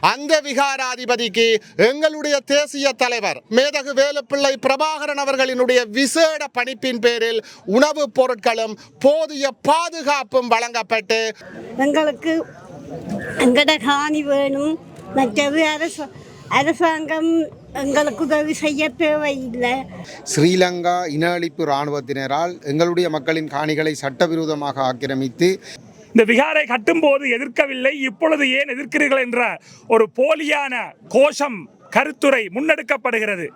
அந்த விகாராதிபதிக்கு எங்களுடைய தேசிய தலைவர் மேதகு வேலுப்பிள்ளை பிரபாகரன் அவர்களினுடைய விசேட பணிப்பின் பேரில் உணவுப் பொருட்களும் போதிய பாதுகாப்பும் வழங்கப்பட்டு எங்களுக்கு எங்கட காணி வேணும். மற்றது அரசு அரசாங்கம் எங்களுக்கு உதவி செய்ய தேவையில்லை. ஸ்ரீலங்கா இன அழிப்பு இராணுவத்தினரால் எங்களுடைய மக்களின் காணிகளை சட்டவிரோதமாக ஆக்கிரமித்து இந்த விகாரை கட்டும்போது எதிர்க்கவில்லை இப்பொழுது ஏன் எதிர்க்கிறீர்கள் என்ற ஒரு போலியான கோஷம் கருத்துரை முன்னெடுக்கப்படுகிறது.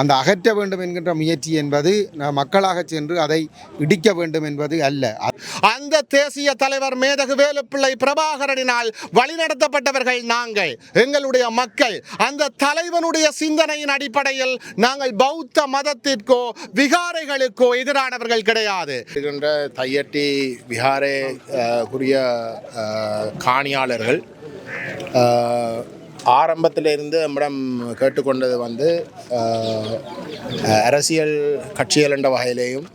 அந்த அகற்ற வேண்டும் என்கின்ற முயற்சி என்பது மக்களாக சென்று அதை இடிக்க வேண்டும் என்பது அல்ல. அந்த தேசிய தலைவர் மேதகு வேலுப்பிள்ளை பிரபாகரனினால் வழிநடத்தப்பட்டவர்கள் நாங்கள் எங்களுடைய மக்கள். அந்த தலைவனுடைய சிந்தனையின் அடிப்படையில் நாங்கள் பௌத்த மதத்திற்கோ விகாரைகளுக்கோ எதிரானவர்கள் கிடையாது. தையட்டி விஹாரே குரிய காணியாளர்கள் ஆரம்பத்திலிருந்து நம்மிடம் கேட்டுக்கொண்டது வந்து அரசியல் கட்சிகள் என்ற வகையிலேயும்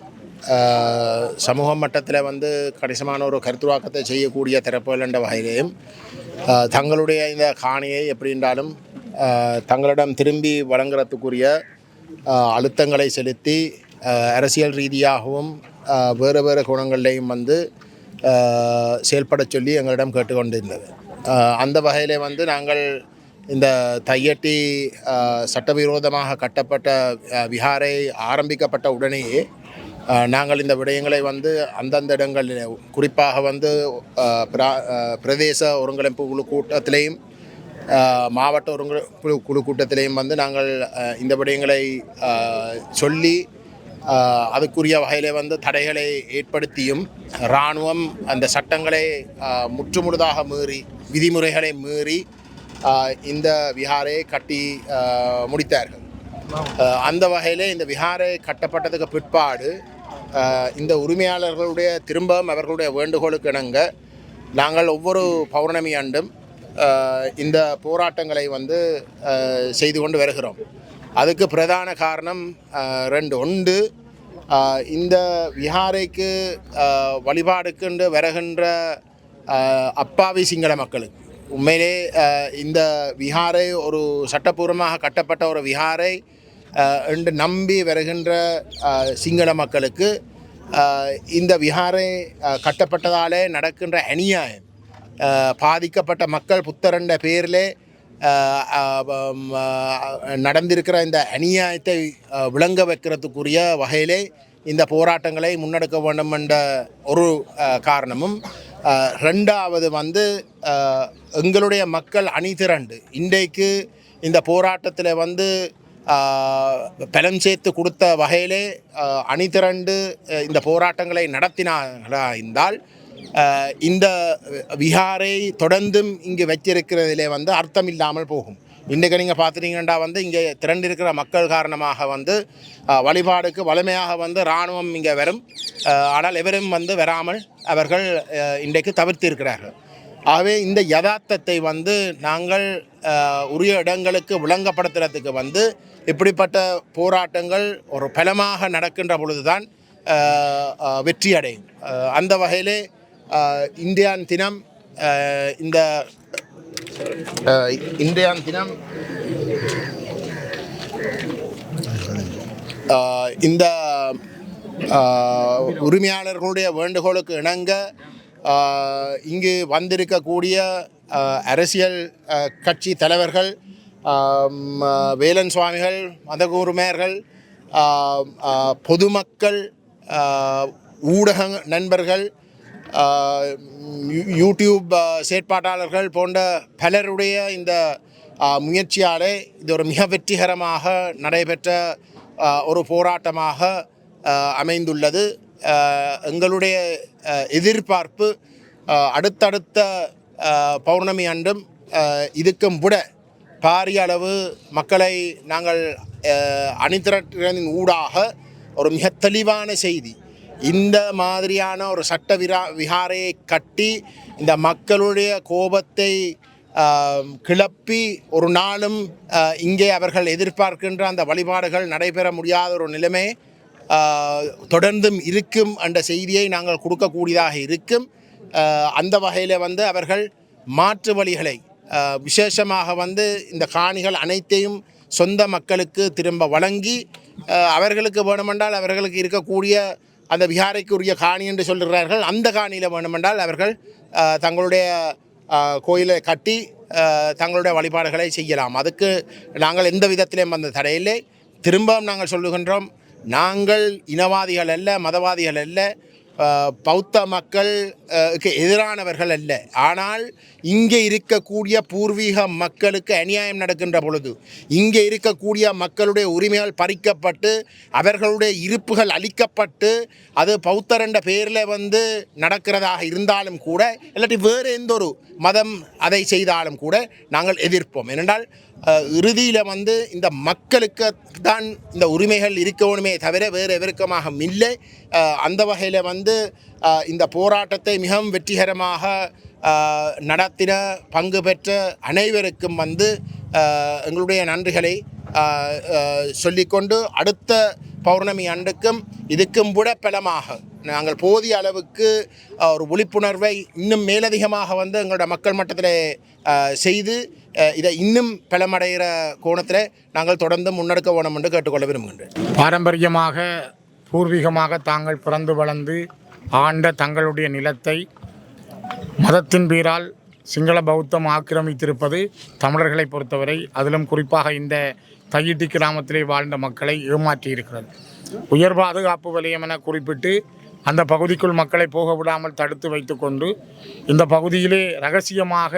சமூக மட்டத்தில் வந்து கணிசமான ஒரு கருத்துவாக்கத்தை செய்யக்கூடிய திறப்புகள் என்ற வகையிலேயும் தங்களுடைய இந்த காணியை எப்படின்றாலும் தங்களிடம் திரும்பி வழங்குறதுக்குரிய அழுத்தங்களை செலுத்தி அரசியல் ரீதியாகவும் வேறு வேறு குணங்கள்லேயும் வந்து செயல்பட செயல்படச் சொல்லி எங்களிடம் கேட்டுக்கொண்டிருந்தது. அந்த வகையில் வந்து நாங்கள் இந்த தையட்டி சட்டவிரோதமாக கட்டப்பட்ட விஹாரை ஆரம்பிக்கப்பட்ட உடனேயே நாங்கள் இந்த விடயங்களை வந்து அந்தந்த இடங்களில் குறிப்பாக வந்து பிரா- பிரதேச ஒருங்கிணைப்பு குழு கூட்டத்திலையும் மாவட்ட ஒருங்கிணைப்பு குழு குழு வந்து நாங்கள் இந்த விடயங்களை சொல்லி அதுக்குரிய வகையிலே வந்து தடைகளை ஏற்படுத்தியும் இராணுவம் அந்த சட்டங்களை முற்றுமுழுதாக மீறி விதிமுறைகளை மீறி இந்த விஹாரை கட்டி முடித்தார்கள். அந்த வகையில் இந்த விஹாரை கட்டப்பட்டதுக்கு பிற்பாடு இந்த உரிமையாளர்களுடைய திரும்பவும் அவர்களுடைய வேண்டுகோளுக்கு இணங்க நாங்கள் ஒவ்வொரு பௌர்ணமி ஆண்டும் இந்த போராட்டங்களை வந்து செய்து கொண்டு வருகிறோம். அதுக்கு பிரதான காரணம் ரெண்டு. ஒன்று இந்த விஹாரைக்கு அஹ், வருகின்ற அப்பாவி சிங்கள மக்களுக்கு. உண்மையிலே இந்த விஹாரை ஒரு சட்டப்பூர்வமாக கட்டப்பட்ட ஒரு விஹாரை என்று நம்பி வருகின்ற சிங்கள மக்களுக்கு இந்த விஹாரை கட்டப்பட்டதாலே நடக்கின்ற அநியாயம். பாதிக்கப்பட்ட மக்கள் புத்தரண்ட பேரிலே நடந்திருக்கிற இந்த அநியாயத்தை விளங்க வைக்கிறதுக்குரிய வகையிலே இந்த போராட்டங்களை முன்னெடுக்க வேண்டும் என்ற ஒரு காரணமும் ரெண்டாவது வந்து எங்களுடைய மக்கள் அணி திரண்டு இன்றைக்கு இந்த போராட்டத்தில் வந்து பலம் சேர்த்து கொடுத்த வகையிலே அணி திரண்டு இந்த போராட்டங்களை நடத்தினார்களா இருந்தால் இந்த விஹாரை தொடர்ந்தும் இங்கு வச்சிருக்கிறதிலே வந்து அர்த்தம் இல்லாமல் போகும். இன்றைக்கு நீங்கள் பார்த்துட்டீங்கன்னா வந்து இங்கே திரண்டிருக்கிற மக்கள் காரணமாக வந்து வழிபாடுக்கு வலிமையாக வந்து இராணுவம் இங்கே வரும். ஆனால் எவரும் வந்து வராமல் அவர்கள் இன்றைக்கு தவிர்த்து இருக்கிறார்கள் ஆகவே இந்த யதார்த்தத்தை வந்து நாங்கள் உரிய இடங்களுக்கு விளங்கப்படுத்துறதுக்கு வந்து இப்படிப்பட்ட போராட்டங்கள் ஒரு பலமாக நடக்கின்ற பொழுதுதான் வெற்றி அடையும் அந்த வகையிலே இந்தியான் தினம் இந்த Uh, அஹ், தினம் uh, இந்த uh, உரிமையாளர்களுடைய வேண்டுகோளுக்கு இணங்க இங்கு வந்திருக்கக்கூடிய அரசியல் கட்சி தலைவர்கள் um, வேலன் சுவாமிகள் மதகூர்மையர்கள் பொதுமக்கள் ஊடக நண்பர்கள் யூடியூப் செயற்பாட்டாளர்கள் போன்ற பலருடைய இந்த முயற்சியாலே இது ஒரு மிக வெற்றிகரமாக நடைபெற்ற ஒரு போராட்டமாக அமைந்துள்ளது. எங்களுடைய எதிர்பார்ப்பு அடுத்தடுத்த பௌர்ணமி அன்றும் இதுக்கும் விட பாரிய அளவு மக்களை நாங்கள் அணிதிரட்டின் ஊடாக ஒரு மிக தெளிவான செய்தி இந்த மாதிரியான ஒரு சட்ட விரா விகாரையை கட்டி இந்த மக்களுடைய கோபத்தை கிளப்பி ஒரு நாளும் இங்கே அவர்கள் எதிர்பார்க்கின்ற அந்த வழிபாடுகள் நடைபெற முடியாத ஒரு நிலைமை தொடர்ந்தும் இருக்கும் என்ற செய்தியை நாங்கள் கொடுக்கக்கூடியதாக இருக்கும். அந்த வகையில் வந்து அவர்கள் மாற்று வழிகளை விசேஷமாக வந்து இந்த காணிகள் அனைத்தையும் சொந்த மக்களுக்கு திரும்ப வழங்கி அவர்களுக்கு வேணுமென்றால் அவர்களுக்கு இருக்கக்கூடிய அந்த விஹாரைக்குரிய காணி என்று சொல்கிறார்கள் அந்த காணியில் வேணுமென்றால் அவர்கள் தங்களுடைய கோயிலை கட்டி தங்களுடைய வழிபாடுகளை செய்யலாம். அதுக்கு நாங்கள் எந்த விதத்திலையும் அந்த தடையில்லை. திரும்பவும் நாங்கள் சொல்லுகின்றோம் நாங்கள் இனவாதிகள் அல்ல மதவாதிகள் அல்ல பௌத்த மக்களுக்கு எதிரானவர்கள் அல்ல. ஆனால் இங்கே இருக்கக்கூடிய பூர்வீக மக்களுக்கு அநியாயம் நடக்கின்ற பொழுது இங்கே இருக்கக்கூடிய மக்களுடைய உரிமைகள் பறிக்கப்பட்டு அவர்களுடைய இருப்புகள் அளிக்கப்பட்டு அது பௌத்தர் என்ற பெயரில் வந்து நடக்கிறதாக இருந்தாலும் கூட இல்லாட்டி வேறு எந்த ஒரு மதம் அதை செய்தாலும் கூட நாங்கள் எதிர்ப்போம். ஏனென்றால் இறுதியில் வந்து இந்த மக்களுக்கு தான் இந்த உரிமைகள் இருக்கணுமே தவிர வேறு எவருக்கமாக இல்லை. அந்த வகையில் வந்து இந்த போராட்டத்தை மிகவும் வெற்றிகரமாக நடத்தின பங்கு பெற்ற அனைவருக்கும் வந்து எங்களுடைய நன்றிகளை சொல்லிக்கொண்டு அடுத்த பௌர்ணமி அன்றுக்கும் இதுக்கும் விட பலமாக நாங்கள் போதிய அளவுக்கு ஒரு விழிப்புணர்வை இன்னும் மேலதிகமாக வந்து எங்களோட மக்கள் மட்டத்தில் செய்து இதை இன்னும் பலமடைகிற கோணத்தில் நாங்கள் தொடர்ந்து முன்னெடுக்க வேணும் என்று கேட்டுக்கொள்ள விரும்புகின்றேன். பாரம்பரியமாக பூர்வீகமாக தாங்கள் பிறந்து வளர்ந்து ஆண்ட தங்களுடைய நிலத்தை மதத்தின் பேரால் சிங்கள பௌத்தம் ஆக்கிரமித்திருப்பது தமிழர்களை பொறுத்தவரை அதிலும் குறிப்பாக இந்த தையிட்டி கிராமத்திலே வாழ்ந்த மக்களை ஏமாற்றி இருக்கிறது உயர் பாதுகாப்பு வலயம் என குறிப்பிட்டு அந்த பகுதிக்குள் மக்களை போக விடாமல் தடுத்து வைத்துக்கொண்டு இந்த பகுதியிலே ரகசியமாக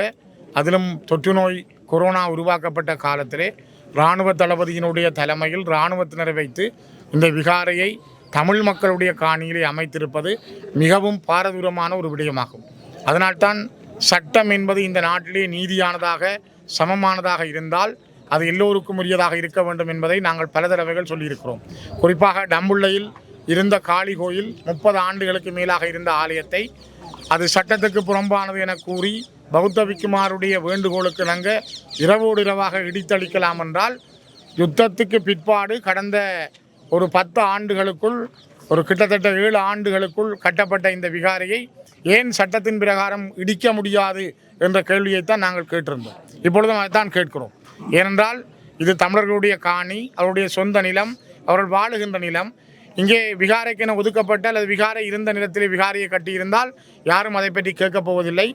அதிலும் தொற்று நோய் கொரோனா உருவாக்கப்பட்ட காலத்திலே இராணுவ தளபதியினுடைய தலைமையில் இராணுவத்தினரை வைத்து இந்த விகாரையை தமிழ் மக்களுடைய காணியிலே அமைத்திருப்பது மிகவும் பாரதூரமான ஒரு விடயமாகும். அதனால்தான் சட்டம் என்பது இந்த நாட்டிலே நீதியானதாக சமமானதாக இருந்தால் அது எல்லோருக்கும் உரியதாக இருக்க வேண்டும் என்பதை நாங்கள் பல தடவைகள் சொல்லியிருக்கிறோம். குறிப்பாக டம்புள்ளையில் இருந்த காளி கோயில் முப்பது ஆண்டுகளுக்கு மேலாக இருந்த ஆலயத்தை அது சட்டத்துக்கு புறம்பானது என கூறி பௌத்த விக்குமாருடைய வேண்டுகோளுக்கு நாங்கள் இரவோடு இரவாக இடித்தளிக்கலாம் என்றால் யுத்தத்துக்கு பிற்பாடு கடந்த ஒரு பத்து ஆண்டுகளுக்குள் ஒரு கிட்டத்தட்ட ஏழு ஆண்டுகளுக்குள் கட்டப்பட்ட இந்த விகாரையை ஏன் சட்டத்தின் பிரகாரம் இடிக்க முடியாது என்ற கேள்வியைத்தான் நாங்கள் கேட்டிருந்தோம். இப்பொழுதும் அதைத்தான் கேட்கிறோம். ஏனென்றால் இது தமிழர்களுடைய காணி அவருடைய சொந்த நிலம் அவர்கள் வாழுகின்ற நிலம் இங்கே விகாரைக்கென ஒதுக்கப்பட்ட அல்லது விகாரை இருந்த நிலத்திலே விகாரையை கட்டியிருந்தால் யாரும் அதை பற்றி கேட்கப் போவதில்லை.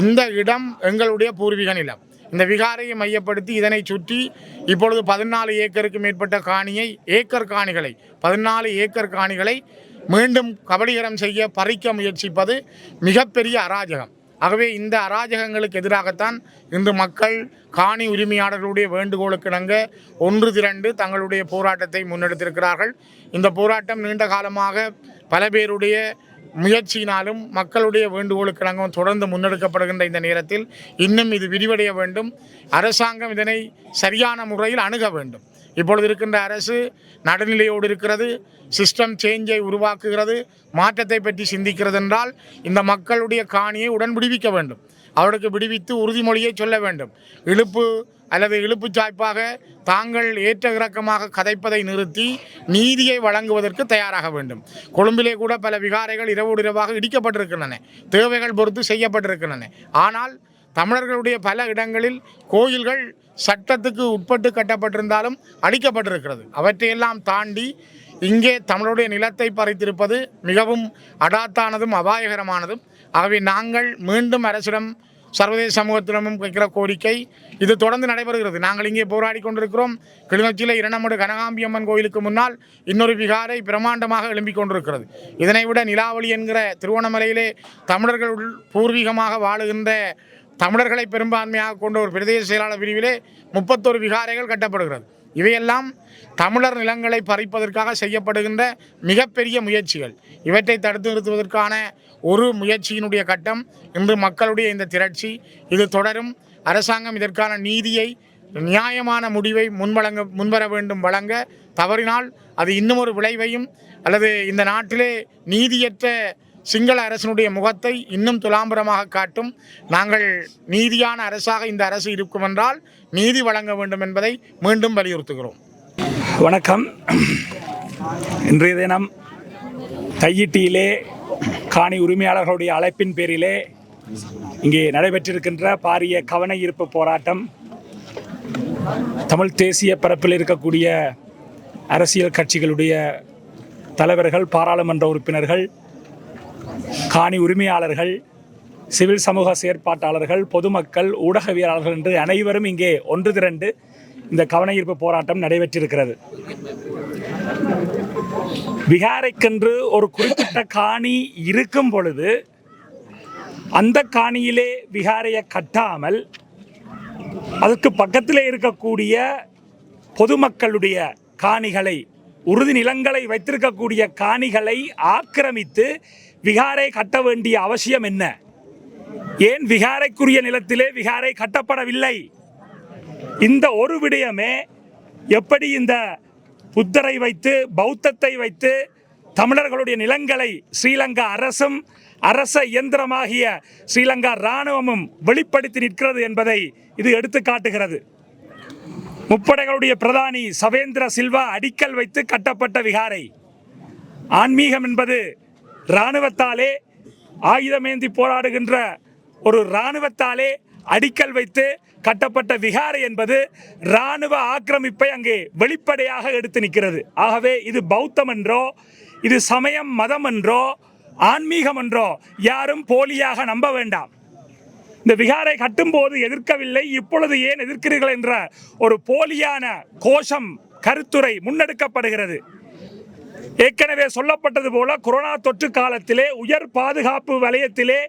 இந்த இடம் எங்களுடைய பூர்வீக நிலம். இந்த விகாரையை மையப்படுத்தி இதனை சுற்றி இப்பொழுது பதினாலு ஏக்கருக்கு மேற்பட்ட காணியை ஏக்கர் காணிகளை பதினாலு ஏக்கர் காணிகளை மீண்டும் கபலீகரம் செய்ய பறிக்க முயற்சிப்பது மிகப்பெரிய அராஜகம். ஆகவே இந்த அராஜகங்களுக்கு எதிராகத்தான் இன்று மக்கள் காணி உரிமையாளர்களுடைய வேண்டுகோளுக்கு இணங்க ஒன்று திரண்டு தங்களுடைய போராட்டத்தை முன்னெடுத்திருக்கிறார்கள். இந்த போராட்டம் நீண்ட காலமாக பல பேருடைய முயற்சியினாலும் மக்களுடைய வேண்டுகோளுக்கு இணங்கவும் தொடர்ந்து முன்னெடுக்கப்படுகின்ற இந்த நேரத்தில் இன்னும் இது விரிவடைய வேண்டும். அரசாங்கம் இதனை சரியான முறையில் அணுக வேண்டும். இப்பொழுது இருக்கின்ற அரசு நடுநிலையோடு இருக்கிறது. சிஸ்டம் சேஞ்சை உருவாக்குகிறது. மாற்றத்தை பற்றி சிந்திக்கிறது என்றால் இந்த மக்களுடைய காணியை உடன் விடுவிக்க வேண்டும். அவருக்கு விடுவித்து உறுதிமொழியை சொல்ல வேண்டும். இழுப்பு அல்லது இழுப்புச் சாய்ப்பாக தாங்கள் ஏற்ற இறக்கமாக கதைப்பதை நிறுத்தி நீதியை வழங்குவதற்கு தயாராக வேண்டும். கொழும்பிலே கூட பல விகாரைகள் இரவோடு இரவாக இடிக்கப்பட்டிருக்கின்றன. தேவைகள் பொறுத்து செய்யப்பட்டிருக்கின்றன. ஆனால் தமிழர்களுடைய பல இடங்களில் கோயில்கள் சட்டத்துக்கு உட்பட்டு கட்டப்பட்டிருந்தாலும் அழிக்கப்பட்டிருக்கிறது. அவற்றையெல்லாம் தாண்டி இங்கே தமிழுடைய நிலத்தை பறித்திருப்பது மிகவும் அடாத்தானதும் அபாயகரமானதும். ஆகவே நாங்கள் மீண்டும் அரசிடம் சர்வதேச சமூகத்திடமும் வைக்கிற கோரிக்கை இது தொடர்ந்து நடைபெறுகிறது. நாங்கள் இங்கே போராடி கொண்டிருக்கிறோம். கிளிநொச்சியில் இரண்டமடு கனகாம்பியம்மன் கோயிலுக்கு முன்னால் இன்னொரு விகாரை பிரம்மாண்டமாக எழும்பிக் கொண்டிருக்கிறது. இதனை விட நிலாவளி என்கிற திருவோணமலையிலே தமிழர்கள் பூர்வீகமாக வாழுகின்ற தமிழர்களை பெரும்பான்மையாக கொண்ட ஒரு பிரதேச செயலாளர் பிரிவிலே முப்பத்தொரு விகாரைகள் கட்டப்படுகிறது. இவையெல்லாம் தமிழர் நிலங்களை பறிப்பதற்காக செய்யப்படுகின்ற மிகப்பெரிய முயற்சிகள். இவற்றை தடுத்து நிறுத்துவதற்கான ஒரு முயற்சியினுடைய கட்டம் இன்று மக்களுடைய இந்த திரட்சி. இது தொடரும். அரசாங்கம் இதற்கான நீதியை நியாயமான முடிவை முன்வழங்க முன்வர வேண்டும் வழங்க தவறினால் அது இன்னும் ஒரு விளைவையும் அல்லது இந்த நாட்டிலே நீதியற்ற சிங்கள அரசினுடைய முகத்தை இன்னும் துலாம்பரமாக காட்டும். நாங்கள் நீதியான அரசாக இந்த அரசு இருக்கும் என்றால் நீதி வழங்க வேண்டும் என்பதை மீண்டும் வலியுறுத்துகிறோம். வணக்கம். இன்றைய தினம் தையிட்டியிலே காணி உரிமையாளர்களுடைய அழைப்பின் பேரிலே இங்கே நடைபெற்றிருக்கின்ற பாரிய கவன ஈர்ப்பு போராட்டம் தமிழ் தேசிய பரப்பில் இருக்கக்கூடிய அரசியல் கட்சிகளுடைய தலைவர்கள் பாராளுமன்ற உறுப்பினர்கள் காணி உரிமையாளர்கள் சிவில் சமூக செயற்பாட்டாளர்கள் பொதுமக்கள் ஊடகவியலாளர்கள் என்று அனைவரும் இங்கே ஒன்று திரண்டு இந்த கவன ஈர்ப்பு போராட்டம் நடைபெற்றிருக்கிறது. விகாரைக்கென்று ஒரு குறிப்பிட்ட காணி இருக்கும் பொழுது அந்த காணியிலே விகாரையை கட்டாமல் அதற்கு பக்கத்திலே இருக்கக்கூடிய பொதுமக்களுடைய காணிகளை உறுதி நிலங்களை வைத்திருக்கக்கூடிய காணிகளை ஆக்கிரமித்து விகாரை கட்ட வேண்டிய அவசியம் என்ன? ஏன் விகாரைக்குரிய நிலத்திலே விகாரை கட்டப்படவில்லை? இந்த ஒரு விடயமே எப்படி இந்த புத்தரை வைத்து பௌத்தத்தை வைத்து தமிழர்களுடைய நிலங்களை ஸ்ரீலங்கா அரசும் அரச இயந்திரமாகிய ஸ்ரீலங்கா இராணுவமும் வெளிப்படுத்தி நிற்கிறது என்பதை இது எடுத்து காட்டுகிறது. முப்படைகளுடைய பிரதானி சவேந்திர சில்வா அடிக்கல் வைத்து கட்டப்பட்ட விகாரை. ஆன்மீகம் என்பது இராணுவத்தாலே ஆயுதமேந்தி போராடுகின்ற ஒரு இராணுவத்தாலே அடிக்கல் வைத்து கட்டப்பட்ட விகாரை என்பது இராணுவ ஆக்கிரமிப்பை அங்கே வெளிப்படையாக எடுத்து நிற்கிறது. ஆகவே இது பௌத்தம் என்றோ இது சமயம் மதம் என்றோ ஆன்மீகம் என்றோ யாரும் போலியாக நம்ப வேண்டாம். இந்த விகாரை கட்டும்போது எதிர்க்கவில்லை இப்பொழுது ஏன் எதிர்க்கிறீர்கள் என்ற ஒரு போலியான கோஷம் கருத்துரை முன்னெடுக்கப்படுகிறது. ஏற்கனவே சொல்லப்பட்டது போல கொரோனா தொற்று காலத்திலே உயர் பாதுகாப்பு வலயத்திலே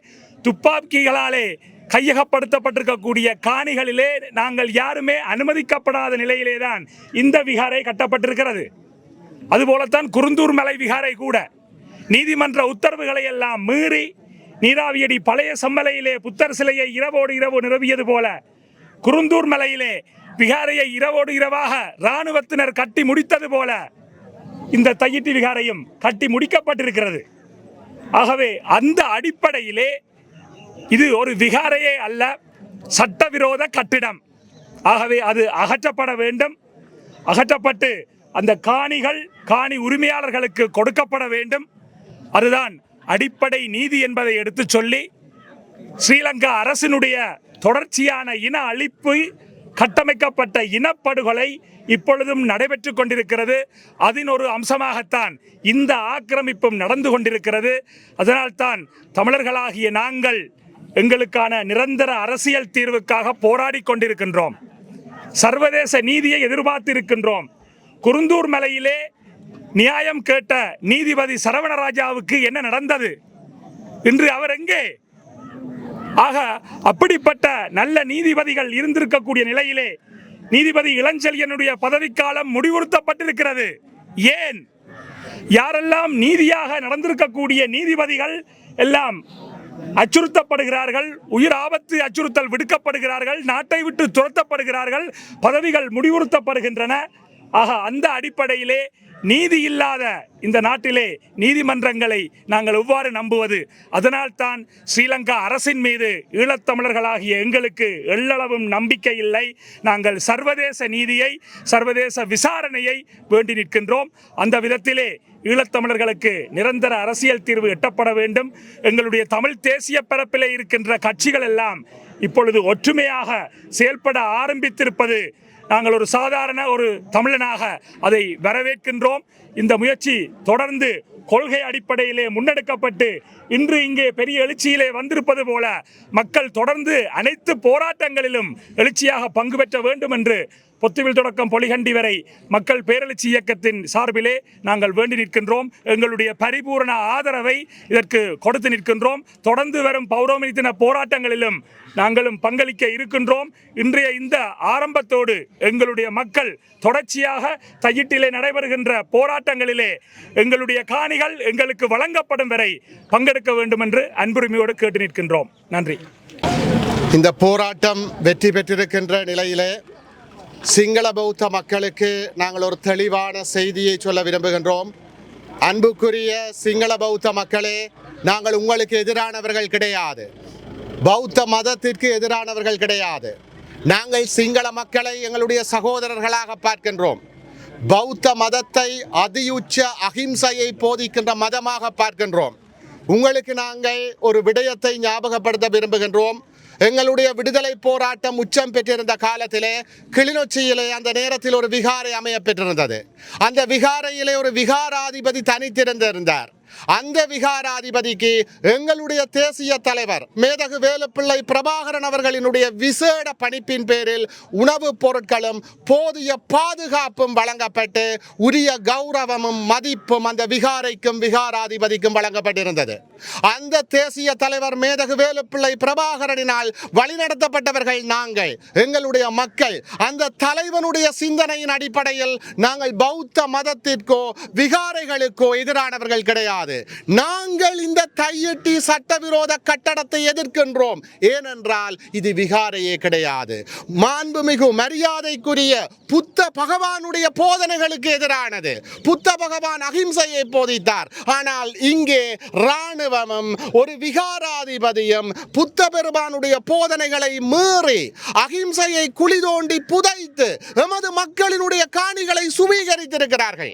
துப்பாக்கிகளாலே கையகப்படுத்தப்பட்டிருக்கக்கூடிய காணிகளிலே நாங்கள் யாருமே அனுமதிக்கப்படாத நிலையிலே தான் இந்த விகாரை கட்டப்பட்டிருக்கிறது. அதுபோலத்தான் குருந்தூர் மலை விகாரை கூட. நீதிமன்ற உத்தரவுகளை எல்லாம் மீறி நீராவியடி பழைய சம்மலையிலே புத்தர் சிலையை இரவோடு இரவு நிரவியது போல குருந்தூர் மலையிலே விகாரையை இரவோடு இரவாக இராணுவத்தினர் கட்டி முடித்தது போல இந்த தையிட்டி விகாரையும் கட்டி முடிக்கப்பட்டிருக்கிறது. ஆகவே அந்த அடிப்படையிலே இது ஒரு விகாரையே அல்ல சட்டவிரோத கட்டிடம். ஆகவே அது அகற்றப்பட வேண்டும். அகற்றப்பட்டு அந்த காணிகள் காணி உரிமையாளர்களுக்கு கொடுக்கப்பட வேண்டும். அதுதான் அடிப்படை நீதி என்பதை எடுத்துச் சொல்லி ஸ்ரீலங்கா அரசினுடைய தொடர்ச்சியான இன அழிப்பு கட்டமைக்கப்பட்ட இனப்படுகொலை இப்பொழுதும் நடைபெற்று கொண்டிருக்கிறது. அதன் ஒரு அம்சமாகத்தான் இந்த ஆக்கிரமிப்பும் நடந்து கொண்டிருக்கிறது. அதனால்தான் தமிழர்களாகிய நாங்கள் எங்களுக்கான நிரந்தர அரசியல் தீர்வுக்காக போராடி கொண்டிருக்கின்றோம். சர்வதேச நீதியை எதிர்பார்த்திருக்கின்றோம். குருந்தூர் மலையிலே நியாயம் கேட்ட நீதிபதி சரவணராஜாவுக்கு என்ன நடந்தது? இன்று அவர் எங்கே? ஆக அப்படிப்பட்ட நல்ல நீதிபதிகள் இருந்திருக்கக்கூடிய நிலையிலே நீதிபதி இளஞ்செழியனுடைய பதவிக்காலம் முடிவுறுத்தப்பட்டிருக்கிறது. ஏன்? யாரெல்லாம் நீதியாக நடந்திருக்கக்கூடிய நீதிபதிகள் எல்லாம் அச்சுறுத்தப்படுகிறார்கள் உயிர் ஆபத்து அச்சுறுத்தல் விடுக்கப்படுகிறார்கள் நாட்டை விட்டு துரத்தப்படுகிறார்கள் பதவிகள் முடிவுறுத்தப்படுகின்றன. ஆக அந்த அடிப்படையிலே நீதி இல்லாத இந்த நாட்டிலே நீதிமன்றங்களை நாங்கள் எவ்வாறு நம்புவது? அதனால்தான் ஸ்ரீலங்கா அரசின் மீது ஈழத்தமிழர்களாகிய எங்களுக்கு எள்ளளவும் நம்பிக்கை இல்லை. நாங்கள் சர்வதேச நீதியை சர்வதேச விசாரணையை வேண்டி நிற்கின்றோம். அந்த விதத்திலே ஈழத்தமிழர்களுக்கு நிரந்தர அரசியல் தீர்வு எட்டப்பட வேண்டும். எங்களுடைய தமிழ் தேசிய பரப்பிலே இருக்கின்ற கட்சிகள் எல்லாம் இப்பொழுது ஒற்றுமையாக செயல்பட ஆரம்பித்திருப்பது நாங்கள் ஒரு சாதாரண ஒரு தமிழனாக அதை வரவேற்கின்றோம். இந்த முயற்சி தொடர்ந்து கொள்கை அடிப்படையிலே முன்னெடுக்கப்பட்டு இன்று இங்கே பெரிய எழுச்சியிலே வந்திருப்பது போல மக்கள் தொடர்ந்து அனைத்து போராட்டங்களிலும் எழுச்சியாக பங்கு பெற்ற வேண்டும் என்று பொத்துவில் தொடக்கம் பொலிகண்டி வரை மக்கள் பேரெழுச்சி இயக்கத்தின் சார்பிலே நாங்கள் வேண்டி நிற்கின்றோம். எங்களுடைய பரிபூரண ஆதரவை இதற்கு கொடுத்து நிற்கின்றோம். தொடர்ந்து வரும் பௌர்ணமி தின போராட்டங்களிலும் நாங்களும் பங்களிக்க இருக்கின்றோம். இன்றைய இந்த ஆரம்பத்தோடு எங்களுடைய மக்கள் தொடர்ச்சியாக தையிட்டிலே நடைபெறுகின்ற போராட்டங்களிலே எங்களுடைய காணிகள் எங்களுக்கு வழங்கப்படும் வரை பங்கெடுக்க வேண்டும் என்று அன்புரிமையோடு கேட்டு நிற்கின்றோம். நன்றி. இந்த போராட்டம் வெற்றி பெற்றிருக்கின்ற நிலையிலே சிங்கள பௌத்த மக்களுக்கு நாங்கள் ஒரு தெளிவான செய்தியை சொல்ல விரும்புகின்றோம். அன்புக்குரிய சிங்கள பௌத்த மக்களே நாங்கள் உங்களுக்கு எதிரானவர்கள் கிடையாது. பௌத்த மதத்திற்கு எதிரானவர்கள் கிடையாது. நாங்கள் சிங்கள மக்களை எங்களுடைய சகோதரர்களாக பார்க்கின்றோம். பௌத்த மதத்தை அதியுச்ச அகிம்சையை போதிக்கின்ற மதமாக பார்க்கின்றோம். உங்களுக்கு நாங்கள் ஒரு விடயத்தை ஞாபகப்படுத்த விரும்புகின்றோம். எங்களுடைய விடுதலை போராட்டம் உச்சம் பெற்றிருந்த காலத்திலே கிளிநொச்சியிலே அந்த நேரத்தில் ஒரு விகாரை அமைய பெற்றிருந்தது. அந்த விகாரையிலே ஒரு விகாராதிபதி தனித்திருந்திருந்தார். அந்த விகாராதிபதிக்கு எங்களுடைய தேசிய தலைவர் மேதகு வேலுப்பிள்ளை பிரபாகரன் அவர்களினுடைய விசேட பணிப்பின் பேரில் உணவுப் பொருட்களும் போதிய பாதுகாப்பும் வழங்கப்பட்டு உரிய கௌரவமும் மதிப்பும் அந்த விகாரைக்கும் விகாராதிபதிக்கும் வழங்கப்பட்டிருந்தது. அந்த தேசிய தலைவர் மேதகு வேலுப்பிள்ளை பிரபாகரனினால் வழிநடத்தப்பட்டவர்கள் நாங்கள் எங்களுடைய மக்கள். அந்த தலைவனுடைய சிந்தனையின் அடிப்படையில் நாங்கள் பௌத்த மதத்திற்கோ விகாரைகளுக்கோ எதிரானவர்கள் கிடையாது. நாங்கள் இந்த கையெட்டி சட்டவிரோத கட்டடத்தை எதிர்க்கின்றோம். ஏனென்றால் இது விகாரையே கிடையாது. மாண்புமிகு மரியாதைக்குரிய புத்த பகவானுடைய போதனைகளுக்கு எதிரானது. புத்த பகவான் அகிம்சையை போதித்தார். ஆனால் இங்கே இராணுவமும் ஒரு விகாராதிபதியும் புத்த பெருமானுடைய போதனைகளை மீறி அகிம்சையை குளிதோண்டி புதைத்து எமது மக்களினுடைய காணிகளை சுவீகரித்திருக்கிறார்கள்.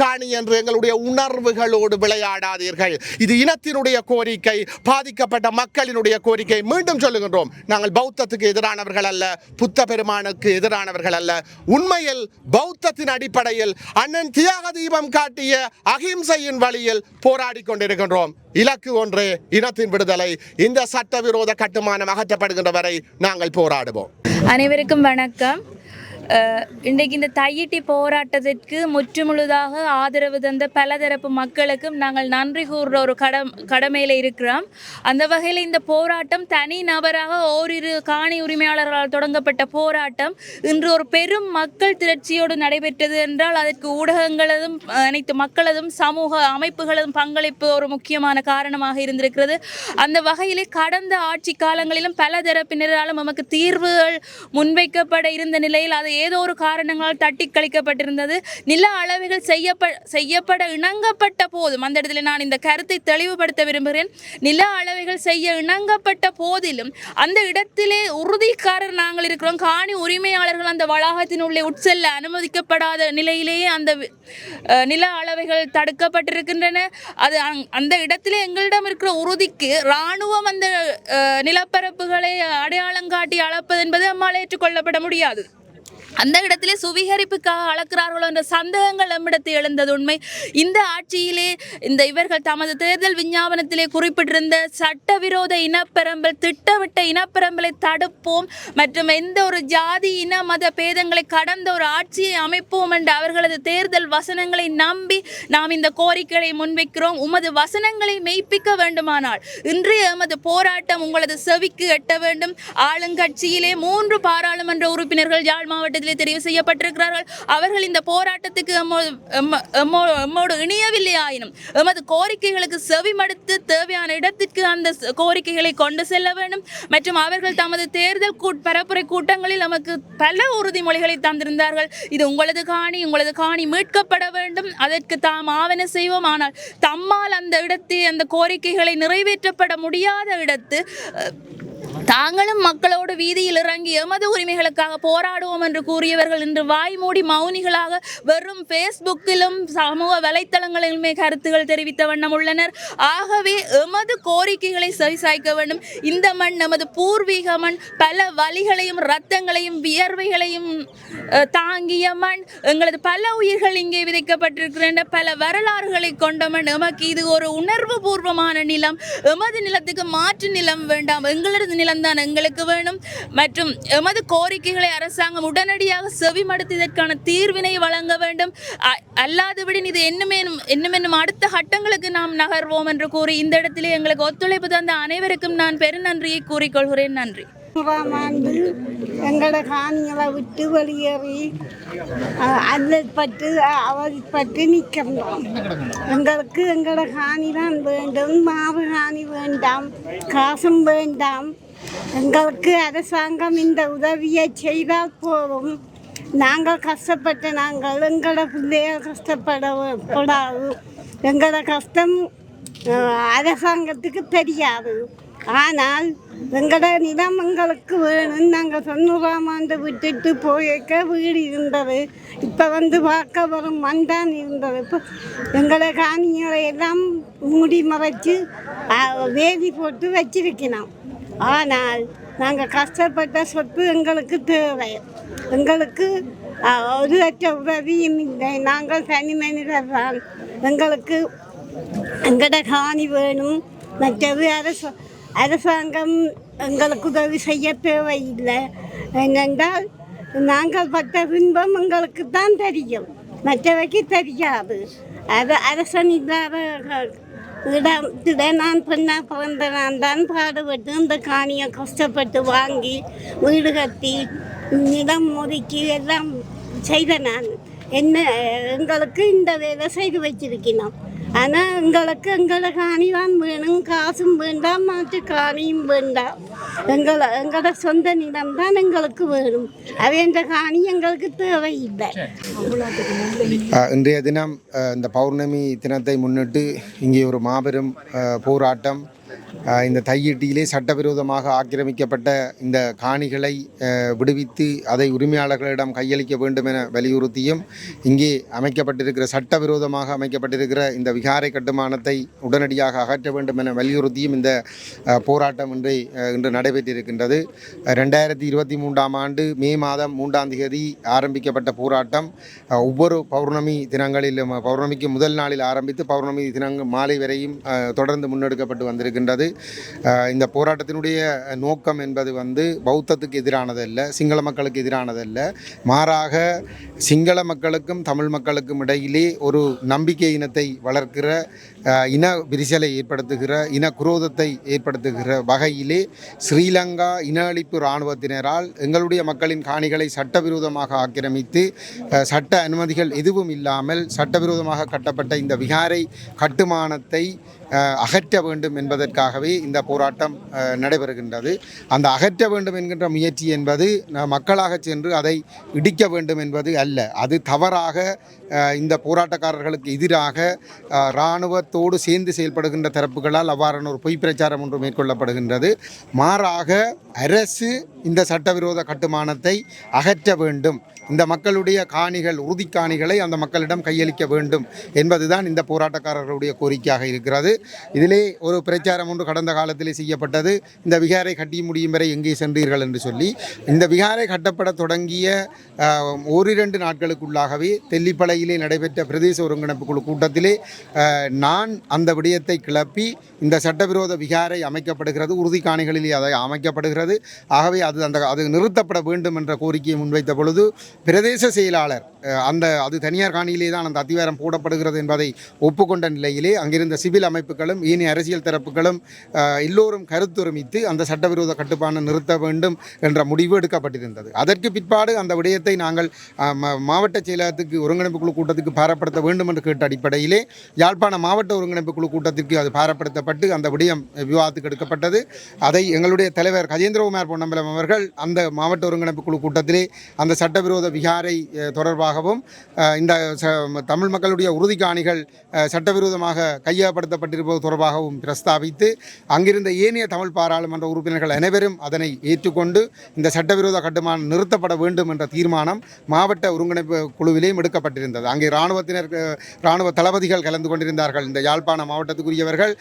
காணி என்று எங்களுடைய உணர்வுகளோடு விளையாடாதீர்கள். இது இனத்தினுடைய கோரிக்கை பாதிக்கப்பட்ட மக்களினுடைய கோரிக்கை. மீண்டும் சொல்லுகின்றோம் நாங்கள் பௌத்தத்துக்கு எதிரானவர்கள் அல்ல புத்த பெருமானுக்கு எதிரானவர்கள் அல்ல. உண்மையில் பௌத்தத்தின் அடிப்படையில் அண்ணன் தியாக தீபம் காட்டிய அகிம்சையின் வழியில் போராடி கொண்டிருக்கின்றோம். இலக்கு ஒன்று இனத்தின் விடுதலை. இந்த சட்டவிரோத கட்டுமானம் அகற்றப்படுகின்ற வரை நாங்கள் போராடுவோம். அனைவருக்கும் வணக்கம். இன்றைக்கு இந்த தையிட்டி போராட்டத்திற்கு முற்றுமுழுதாக ஆதரவு தந்த பலதரப்பு மக்களுக்கும் நாங்கள் நன்றி கூறுற ஒரு கடம் கடமையில் இருக்கிறோம். அந்த வகையில் இந்த போராட்டம் தனி நபராக ஓரிரு காணி உரிமையாளர்களால் தொடங்கப்பட்ட போராட்டம். இன்று ஒரு பெரும் மக்கள் திரட்சியோடு நடைபெற்றது என்றால் அதற்கு ஊடகங்களதும் அனைத்து மக்களதும் சமூக அமைப்புகளதும் பங்களிப்பு ஒரு முக்கியமான காரணமாக இருந்திருக்கிறது. அந்த வகையிலே கடந்த ஆட்சி காலங்களிலும் பல தரப்பினராலும் நமக்கு தீர்வுகள் முன்வைக்கப்பட இருந்த நிலையில் அதை ஏதோ ஒரு காரணங்களால் தட்டி கழிக்கப்பட்டிருந்தது. நில அளவுகள் செய்யப்ப செய்யப்பட இணங்கப்பட்ட போதும். அந்த இடத்துல நான் இந்த கருத்தை தெளிவுபடுத்த விரும்புகிறேன். நில அளவைகள் செய்ய இணங்கப்பட்ட போதிலும் அந்த இடத்திலே உறுதிக்காரர் நாங்கள் இருக்கிறோம். காணி உரிமையாளர்கள் அந்த வளாகத்தின் உள்ளே உட்செல்ல அனுமதிக்கப்படாத நிலையிலேயே அந்த நில அளவைகள் தடுக்கப்பட்டிருக்கின்றன. அது அந்த இடத்திலே எங்களிடம் இருக்கிற உறுதிக்கு இராணுவம் அந்த நிலப்பரப்புகளை அடையாளம் காட்டி அளப்பது என்பது நம்மால் ஏற்றுக்கொள்ளப்பட முடியாது. அந்த இடத்திலே சுவீகரிப்புக்காக அளக்கிறார்களோ என்ற சந்தேகங்கள் நம்மிடத்து எழுந்தது உண்மை. இந்த ஆட்சியிலே இந்த இவர்கள் தமது தேர்தல் விஞ்ஞாபனத்திலே குறிப்பிட்டிருந்த சட்டவிரோத இனப்பெரம்பல் திட்டமிட்ட இனப்பெரம்பலை தடுப்போம் மற்றும் எந்த ஒரு ஜாதி இன மத பேதங்களை கடந்த ஒரு ஆட்சியை அமைப்போம் என்ற அவர்களது தேர்தல் வசனங்களை நம்பி நாம் இந்த கோரிக்கைகளை முன்வைக்கிறோம். உமது வசனங்களை மெய்ப்பிக்க வேண்டுமானால் இன்றைய எமது போராட்டம் உங்களது செவிக்கு எட்ட வேண்டும். ஆளுங்கட்சியிலே மூன்று பாராளுமன்ற உறுப்பினர்கள் யாழ் மாவட்ட அதிலே தெரிவு செய்யப்பட்டிருக்கிறார்கள். அவர்கள் இந்த போராட்டத்துக்கு எம்மோடு இணையவில்லை ஆயினும் எமது கோரிக்கைகளுக்கு செவிமடுத்து தேவையான இடத்திற்கு அந்த கோரிக்கைகளை கொண்டு செல்ல வேண்டும். மற்றும் அவர்கள் தமது தேர்தல் பரப்புரை கூட்டங்களில் நமக்கு பல உறுதிமொழிகளை தந்திருந்தார்கள். இது உங்களது காணி உங்களது காணி மீட்கப்பட வேண்டும். அதற்கு தாம் ஆவண செய்வோம். ஆனால் தம்மால் அந்த இடத்தை அந்த கோரிக்கைகளை நிறைவேற்றப்பட முடியாத இடத்து தாங்களும் மக்களோடு வீதியில் இறங்கி எமது உரிமைகளுக்காக போராடுவோம் என்று கூறியவர்கள் இன்று வாய்மூடி மௌனிகளாக வெறும் ஃபேஸ்புக்கிலும் சமூக வலைத்தளங்களிலுமே கருத்துகள் தெரிவித்த வண்ணம் உள்ளனர். ஆகவே எமது கோரிக்கைகளை சரிசாய்க்க வேண்டும். இந்த மண் நமது பூர்வீக மண். பல வழிகளையும் இரத்தங்களையும் வியர்வைகளையும் தாங்கிய மண். எங்களது பல உயிர்கள் இங்கே விதைக்கப்பட்டிருக்கின்றன. பல வரலாறுகளை கொண்ட மண். எமக்கு இது ஒரு உணர்வு பூர்வமான நிலம். எமது நிலத்துக்கு மாற்று நிலம் வேண்டாம். எங்களது நிலம்தான் எங்களுக்கு வேணும். மற்றும் எமது கோரிக்கைகளை அரசாங்கம் உடனடியாக செவிமடுத்து இதற்கான தீர்வினை வழங்க வேண்டும். அ- அல்லாதபடி இது என்னமேனும் என்னமென்னும் அடுத்த கட்டங்களுக்கு நாம் நகர்வோம் என்று கூறி இந்த இடத்திலே எங்களுக்கு ஒத்துழைப்பு தந்த அனைவருக்கும் நான் பெருநன்றியை கூறிக்கொள்கிறேன். நன்றி. நூறாம் ஆண்டு எங்களோட காணிகளை விட்டு வெளியேறி அல்லற்பட்டு அவதிப்பட்டு நிற்கின்றோம். எங்களுக்கு எங்களோட காணி தான் வேண்டும். மாவு காணி வேண்டாம். காசும் வேண்டாம். எங்களுக்கு அரசாங்கம் இந்த உதவியை செய்தால் போதும். நாங்கள் கஷ்டப்பட்டு நாங்கள் எங்களோட பிள்ளைய கஷ்டப்பட கூடாது. எங்களோட கஷ்டம் அரசாங்கத்துக்கு தெரியாது. ஆனால் எங்களோட நிலம் எங்களுக்கு வேணும். நாங்கள் தொண்ணூறாம் ஆண்டு விட்டுட்டு போயிருக்க வீடு இருந்தது. இப்போ வந்து பார்க்க வரும் மண்தான் இருந்தது. இப்போ எங்களோட காணிகளை எல்லாம் மூடி மறைச்சு வேதி போட்டு வச்சிருக்கணும். ஆனால் நாங்கள் கஷ்டப்பட்ட சொத்து எங்களுக்கு தேவை. எங்களுக்கு ஒரு லட்ச உதவியும் இல்லை. நாங்கள் தனி மனிதர் தான் எங்களுக்கு எங்கட காணி வேணும். மற்றது அரசு அரசாங்கம் எங்களுக்கு உதவி செய்ய தேவையில்லை. ஏனென்றால் நாங்கள் பட்ட துன்பம் எங்களுக்கு தான் தெரியும். மற்றவைக்கு தெரியாது. அது அரசன் இல்லாத இடத்துல நான் பெண்ணா பிறந்த நான் தான் பாடுபட்டு இந்த காணியை கஷ்டப்பட்டு வாங்கி வீடு கட்டி நிலம் ஒதுக்கி எல்லாம் செய்த நான். என்ன எங்களுக்கு இந்த வேலை செய்து வச்சிருக்கணும் ஆனால் எங்களுக்கு எங்களை காணி தான் வேணும் காசும் வேண்டாம் மாட்டு காணியும் வேண்டாம் எங்களை எங்களோட சொந்த நிலம் தான் எங்களுக்கு வேணும் அது இந்த காணி எங்களுக்கு தேவையில்லை இன்றைய தினம் இந்த பௌர்ணமி தினத்தை முன்னிட்டு இங்கே ஒரு மாபெரும் போராட்டம் இந்த தையிட்டியிலே சட்டவிரோதமாக ஆக்கிரமிக்கப்பட்ட இந்த காணிகளை விடுவித்து அதை உரிமையாளர்களிடம் கையளிக்க வேண்டும் என வலியுறுத்தியும் இங்கே அமைக்கப்பட்டிருக்கிற சட்டவிரோதமாக அமைக்கப்பட்டிருக்கிற இந்த விகாரை கட்டுமானத்தை உடனடியாக அகற்ற வேண்டும் என வலியுறுத்தியும் இந்த போராட்டம் இன்று இன்று நடைபெற்றிருக்கின்றது. ரெண்டாயிரத்தி இருபத்தி மூன்றாம் ஆண்டு மே மாதம் மூன்றாம் தேதி ஆரம்பிக்கப்பட்ட போராட்டம். ஒவ்வொரு பௌர்ணமி தினங்களிலும் பௌர்ணமிக்கு முதல் நாளில் ஆரம்பித்து பௌர்ணமி தினங்கள் மாலை வரையும் தொடர்ந்து முன்னெடுக்கப்பட்டு வந்திருக்கின்றன இருக்கின்றது. இந்த போராட்டத்தினுடைய நோக்கம் என்பது வந்து பௌத்தத்துக்கு எதிரானதல்ல சிங்கள மக்களுக்கு எதிரானதல்ல மாறாக சிங்கள மக்களுக்கும் தமிழ் மக்களுக்கும் இடையிலே ஒரு நம்பிக்கை இனத்தை வளர்க்கிற இன விரிசலை ஏற்படுத்துகிற இன குரோதத்தை ஏற்படுத்துகிற வகையிலே ஸ்ரீலங்கா இன அழிப்பு இராணுவத்தினரால் எங்களுடைய மக்களின் காணிகளை சட்டவிரோதமாக ஆக்கிரமித்து சட்ட அனுமதிகள் எதுவும் இல்லாமல் சட்டவிரோதமாக கட்டப்பட்ட இந்த விகாரை கட்டுமானத்தை அகற்ற வேண்டும் என்பதற்காகவே இந்த போராட்டம் நடைபெறுகின்றது. அந்த அகற்ற வேண்டும் என்கின்ற முயற்சி என்பது மக்களாக சென்று அதை இடிக்க வேண்டும் என்பது அல்ல. அது தவறாக இந்த போராட்டக்காரர்களுக்கு எதிராக இராணுவ இராணுவத்தோடு சேர்ந்து செயல்படுகின்ற தரப்புகளால் அவ்வாறான ஒரு பொய் பிரச்சாரம் ஒன்று மேற்கொள்ளப்படுகின்றது. மாறாக அரசு இந்த சட்டவிரோத கட்டுமானத்தை அகற்ற வேண்டும். இந்த மக்களுடைய காணிகள் உறுதி காணிகளை அந்த மக்களிடம் கையளிக்க வேண்டும் என்பதுதான் இந்த போராட்டக்காரர்களுடைய கோரிக்கையாக இருக்கிறது. இதிலே ஒரு பிரச்சாரம் ஒன்று கடந்த காலத்திலே செய்யப்பட்டது. இந்த விகாரை கட்டி முடியும் வரை எங்கே சென்றீர்கள் என்று சொல்லி இந்த விகாரை கட்டப்பட தொடங்கிய ஓரிரண்டு நாட்களுக்குள்ளாகவே தெல்லிப்பளையிலே நடைபெற்ற பிரதேச ஒருங்கிணைப்பு குழு கூட்டத்திலே நான் அந்த விடயத்தை கிளப்பி இந்த சட்டவிரோத விகாரை அமைக்கப்படுகிறது உறுதி காணிகளிலே அதை அமைக்கப்படுகிறது. ஆகவே அது அந்த அது நிறுத்தப்பட வேண்டும் என்ற கோரிக்கையை முன்வைத்த பொழுது பிரதேச செயலாளர் அந்த அது தனியார் காணியிலே தான் அந்த அதிகாரம் போடப்படுகிறது என்பதை ஒப்புக்கொண்ட நிலையிலே அங்கிருந்த சிவில் அமைப்புகளும் ஏனைய அரசியல் தரப்புகளும் எல்லோரும் கருத்துரிமித்து அந்த சட்டவிரோத கட்டுப்பாடு நிறுத்த வேண்டும் என்ற முடிவு எடுக்கப்பட்டிருந்தது. அதற்கு பிற்பாடு அந்த விடயத்தை நாங்கள் மாவட்ட செயலகத்துக்கு ஒருங்கிணைப்பு குழு கூட்டத்துக்கு பாரப்படுத்த வேண்டும் என்று கேட்ட அடிப்படையிலே யாழ்ப்பாண மாவட்ட ஒருங்கிணைப்பு குழு கூட்டத்திற்கு அது பாரப்படுத்தப்பட்டு அந்த விடயம் விவாதத்துக்கு எடுக்கப்பட்டது. அதை எங்களுடைய தலைவர் கஜேந்திரகுமார் பொன்னம்பலம் அவர்கள் அந்த மாவட்ட ஒருங்கிணைப்பு குழு கூட்டத்திலே அந்த சட்டவிரோத விகாரை தொடர்பாகவும் இந்த ச- தமிழ் மக்களுடைய உறுதிக்காணிகள் காணிகள் சட்டவிரோதமாக கையகப்படுத்தப்பட்டிருப்பது தொடர்பாகவும் பிரஸ்தாபித்து அங்கிருந்த ஏனைய தமிழ் பாராளுமன்ற உறுப்பினர்கள் அனைவரும் அதனை ஏற்றுக்கொண்டு இந்த சட்டவிரோத கட்டுமானம் நிறுத்தப்பட வேண்டும் என்ற தீர்மானம் மாவட்ட ஒருங்கிணைப்பு குழுவிலேயும் எடுக்கப்பட்டிருந்தது. அங்கே இராணுவத்தினர் இராணுவ தளபதிகள் கலந்து கொண்டிருந்தார்கள். இந்த யாழ்ப்பாண மாவட்டத்துக்குரியவர்கள்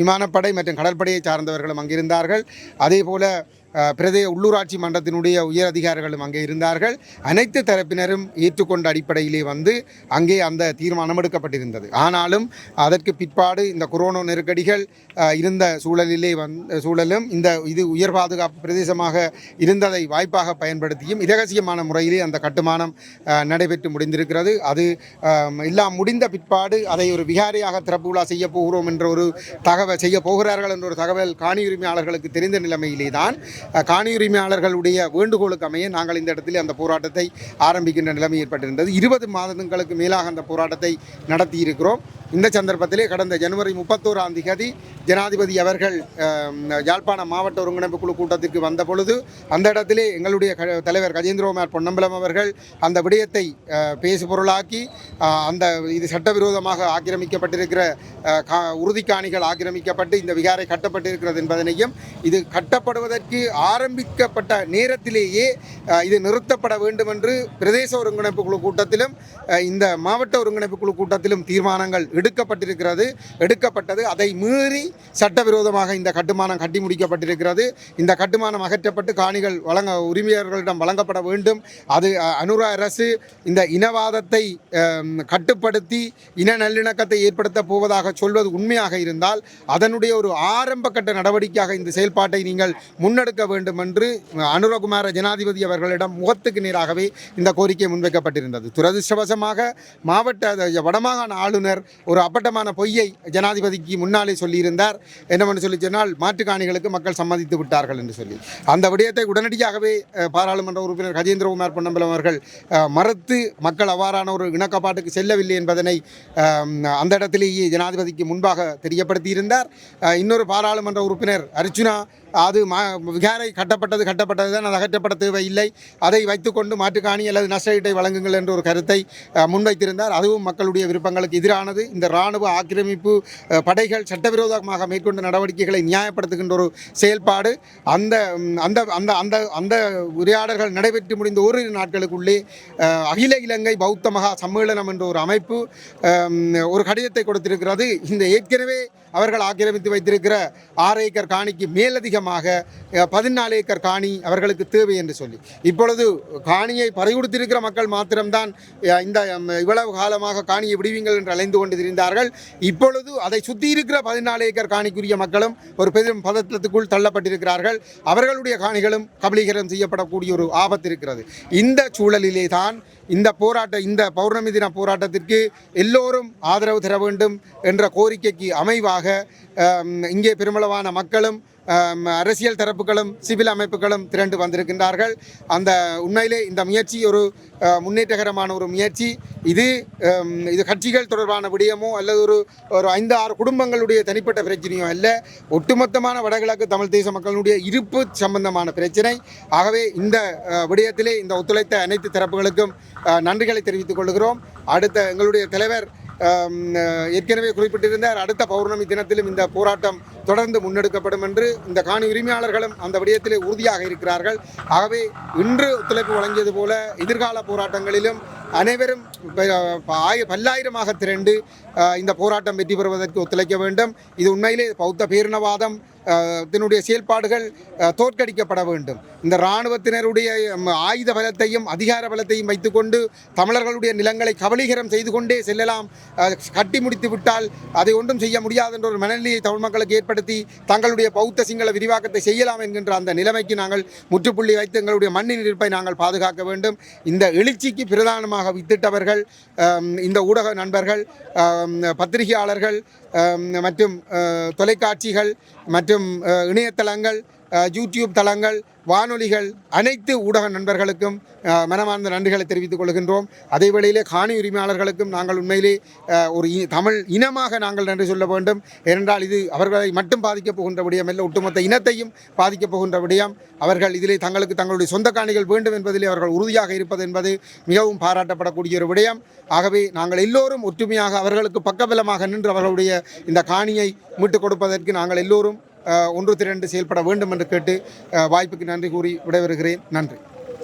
விமானப்படை மற்றும் கடற்படையை சார்ந்தவர்களும் அங்கிருந்தார்கள். அதே போல் போல பிரதே உள்ளூராட்சி மன்றத்தினுடைய உயர் அதிகாரிகளும் அங்கே இருந்தார்கள். அனைத்து தரப்பினரும் ஏற்றுக்கொண்ட அடிப்படையிலே வந்து அங்கே அந்த தீர்மானம் எடுக்கப்பட்டிருந்தது. ஆனாலும் அதற்கு பிற்பாடு இந்த கொரோனா நெருக்கடிகள் இருந்த சூழலிலே வந் சூழலும் இந்த இது உயர் பாதுகாப்பு பிரதேசமாக இருந்ததை வாய்ப்பாக பயன்படுத்தியும் இரகசியமான முறையிலே அந்த கட்டுமானம் நடைபெற்று முடிந்திருக்கிறது. அது எல்லாம் முடிந்த பிற்பாடு அதை ஒரு விகாரியாக திறப்புலா செய்ய போகிறோம் என்ற ஒரு தகவல் செய்ய போகிறார்கள் என்ற ஒரு தகவல் காணி உரிமையாளர்களுக்கு தெரிந்த நிலைமையிலே தான் காணி உரிமையாளர்களுடைய வேண்டுகோளுக்கு அமைய நாங்கள் இந்த இடத்தில் அந்த போராட்டத்தை ஆரம்பிக்கின்ற நிலைமை ஏற்பட்டிருந்தது. இருபது மாதங்களுக்கு மேலாக அந்த போராட்டத்தை நடத்தி இருக்கிறோம் இந்த சந்தர்ப்பத்திலே கடந்த ஜனவரி முப்பத்தோராம் தேதி ஜனாதிபதி அவர்கள் யாழ்ப்பாண மாவட்ட ஒருங்கிணைப்பு குழு கூட்டத்திற்கு வந்த பொழுது அந்த இடத்திலே எங்களுடைய க- தலைவர் கஜேந்திரகுமார் பொன்னம்பலம் அவர்கள் அந்த விடயத்தை பேசு பொருளாக்கி அந்த இது சட்டவிரோதமாக ஆக்கிரமிக்கப்பட்டிருக்கிற கா உறுதிக்காணிகள் ஆக்கிரமிக்கப்பட்டு இந்த விகாரை கட்டப்பட்டிருக்கிறது என்பதனையும் இது கட்டப்படுவதற்கு ஆரம்பிக்கப்பட்ட நேரத்திலேயே இது நிறுத்தப்பட வேண்டும் என்று பிரதேச ஒருங்கிணைப்பு குழு கூட்டத்திலும் இந்த மாவட்ட ஒருங்கிணைப்பு குழு கூட்டத்திலும் தீர்மானங்கள் எடுக்கப்பட்டிருக்கிறது. எடுக்கப்பட்டது. அதை மீறி சட்டவிரோதமாக இந்த கட்டுமானம் கட்டி முடிக்கப்பட்டிருக்கிறது. இந்த கட்டுமானம் அகற்றப்பட்டு காணிகள் வழங்க உரிமையாளர்களிடம் வழங்கப்பட வேண்டும். அது அஹ், அனுர அரசு இந்த இனவாதத்தை கட்டுப்படுத்தி இன நல்லிணக்கத்தை ஏற்படுத்த போவதாக சொல்வது உண்மையாக இருந்தால் அதனுடைய ஒரு ஆரம்ப கட்ட நடவடிக்கையாக இந்த செயல்பாட்டை நீங்கள் முன்னெடுக்க வேண்டும் என்று அனுரகுமார ஜனாதிபதி அவர்களிடம் முகத்துக்கு நேராகவே இந்த கோரிக்கை முன்வைக்கப்பட்டிருந்தது. துரதிருஷ்டவசமாக மாவட்ட வடமாகாண ஆளுநர் ஒரு அப்பட்டமான பொய்யை ஜனாதிபதிக்கு முன்னாலே சொல்லியிருந்தார். என்னவென்று சொல்லி சொன்னால் மாற்றுக்காணிகளுக்கு மக்கள் சம்மதித்து விட்டார்கள் என்று சொல்லி. அந்த விடயத்தை உடனடியாகவே பாராளுமன்ற உறுப்பினர் கஜேந்திரகுமார் பொன்னம்பலம் அவர்கள் மறுத்து மக்கள் அவ்வாறான ஒரு இணக்கப்பாட்டுக்கு செல்லவில்லை என்பதனை அந்த இடத்திலேயே ஜனாதிபதிக்கு முன்பாக தெரியப்படுத்தியிருந்தார். இன்னொரு பாராளுமன்ற உறுப்பினர் அர்ச்சுனா அது மா விகாரை கட்டப்பட்டது கட்டப்பட்டது தான் அது அகற்றப்பட தேவையில்லை. அதை வைத்துக்கொண்டு மாற்றுக்காணி அல்லது நஷ்டஈட்டை வழங்குங்கள் என்ற ஒரு கருத்தை முன்வைத்திருந்தார். அதுவும் மக்களுடைய விருப்பங்களுக்கு எதிரானது. இந்த இராணுவ ஆக்கிரமிப்பு படைகள் சட்டவிரோதமாக மேற்கொண்ட நடவடிக்கைகளை நியாயப்படுத்துகின்ற ஒரு செயல்பாடு. அந்த அந்த அந்த அந்த அந்த உரையாடல்கள் நடைபெற்று முடிந்த ஓரிரு நாட்களுக்குள்ளே அகில இலங்கை பௌத்த மகா சம்மேளனம் என்ற ஒரு அமைப்பு ஒரு கடிதத்தை கொடுத்திருக்கிறது. இந்த ஏற்கனவே அவர்கள் ஆக்கிரமித்து வைத்திருக்கிற ஆறு ஏக்கர் காணிக்கு மேலதிகமாக பதினாலு ஏக்கர் காணி அவர்களுக்கு தேவை என்று சொல்லி. இப்பொழுது காணியை பறிகொடுத்திருக்கிற மக்கள் மாத்திரம்தான் இந்த இவ்வளவு காலமாக காணியை விடுவீங்கள் என்று அலைந்து கொண்டு திரிந்தார்கள் இப்பொழுது அதை சுற்றி இருக்கிற பதினாலு ஏக்கர் காணிக்குரிய மக்களும் ஒரு பெரும் பதத்தத்துக்குள் தள்ளப்பட்டிருக்கிறார்கள். அவர்களுடைய காணிகளும் கபலீகரம் செய்யப்படக்கூடிய ஒரு ஆபத்து இருக்கிறது. இந்த சூழலிலே தான் இந்த போராட்ட இந்த பௌர்ணமி தின போராட்டத்திற்கு எல்லோரும் ஆதரவு தர வேண்டும் என்ற கோரிக்கைக்கு அமைவாக இங்கே பெருமளவான மக்களும் அரசியல் தரப்புகளும் சிவில் அமைப்புகளும் திரண்டு வந்திருக்கின்றார்கள். அந்த உண்மையிலே இந்த முயற்சி ஒரு முன்னேற்றகரமான ஒரு முயற்சி. இது இது கட்சிகள் தொடர்பான விடயமோ அல்லது ஒரு ஒரு ஐந்து ஆறு குடும்பங்களுடைய தனிப்பட்ட பிரச்சனையோ அல்ல. ஒட்டுமொத்தமான வடகிழக்கு தமிழ் தேச மக்களுடைய இருப்பு சம்பந்தமான பிரச்சனை. ஆகவே இந்த விடயத்திலே இந்த ஒத்துழைத்த அனைத்து தரப்புகளுக்கும் நன்றிகளை தெரிவித்துக் கொள்கிறோம். அடுத்த எங்களுடைய தலைவர் ஏற்கனவே குறிப்பிட்டிருந்தார் அடுத்த பௌர்ணமி தினத்திலும் இந்த போராட்டம் தொடர்ந்து முன்னெடுக்கப்படும் என்று இந்த காணி உரிமையாளர்களும் அந்த விடயத்திலே உறுதியாக இருக்கிறார்கள். ஆகவே இன்று ஒத்துழைப்பு வழங்கியது போல எதிர்கால போராட்டங்களிலும் அனைவரும் ஆய- பல்லாயிரமாக திரண்டு இந்த போராட்டம் வெற்றி பெறுவதற்கு ஒத்துழைக்க வேண்டும். இது உண்மையிலே பௌத்த பேரினவாதம் அஹ், இதனுடைய செயல்பாடுகள் தோற்கடிக்கப்பட வேண்டும். இந்த இராணுவத்தினருடைய ஆயுத பலத்தையும் அதிகார பலத்தையும் வைத்துக்கொண்டு தமிழர்களுடைய நிலங்களை கபலீகரம் செய்து கொண்டே செல்லலாம். கட்டி முடித்து விட்டால் அதை ஒன்றும் செய்ய முடியாது என்ற ஒரு மனநிலையை தமிழ் மக்களுக்கு ஏற்படுத்தி தங்களுடைய பௌத்த சிங்கள விரிவாக்கத்தை செய்யலாம் என்கின்ற அந்த நிலைமைக்கு நாங்கள் முற்றுப்புள்ளி வைத்து எங்களுடைய மண்ணின் இருப்பை நாங்கள் பாதுகாக்க வேண்டும். இந்த எழுச்சிக்கு பிரதானமாக வித்திட்டவர்கள் இந்த ஊடக நண்பர்கள் பத்திரிகையாளர்கள் மற்றும் தொலைக்காட்சிகள் மற்றும் இணையதளங்கள் யூடியூப் தளங்கள் வானொலிகள் அனைத்து ஊடக நண்பர்களுக்கும் மனமார்ந்த நன்றிகளை தெரிவித்துக் கொள்கின்றோம். அதே வேளையிலே காணி உரிமையாளர்களுக்கும் நாங்கள் உண்மையிலே ஒரு இ- தமிழ் இனமாக நாங்கள் நன்றி சொல்ல வேண்டும். ஏனென்றால் இது அவர்களை மட்டும் பாதிக்கப் போகின்ற விடயம் இல்லை ஒட்டுமொத்த இனத்தையும் பாதிக்கப் போகின்ற விடயம். அவர்கள் இதிலே தங்களுக்கு தங்களுடைய சொந்த காணிகள் வேண்டும் என்பதிலே அவர்கள் உறுதியாக இருப்பது என்பது மிகவும் பாராட்டப்படக்கூடிய ஒரு விடயம். ஆகவே நாங்கள் எல்லோரும் ஒற்றுமையாக அவர்களுக்கு பக்கபலமாக நின்று அவர்களுடைய இந்த காணியை மீட்டுக் கொடுப்பதற்கு நாங்கள் எல்லோரும் ஒன்று திரண்டு செயல்பட வேண்டும் என்று கேட்டு வாய்ப்புக்கு நன்றி கூறி விடைபெறுகிறேன். நன்றி.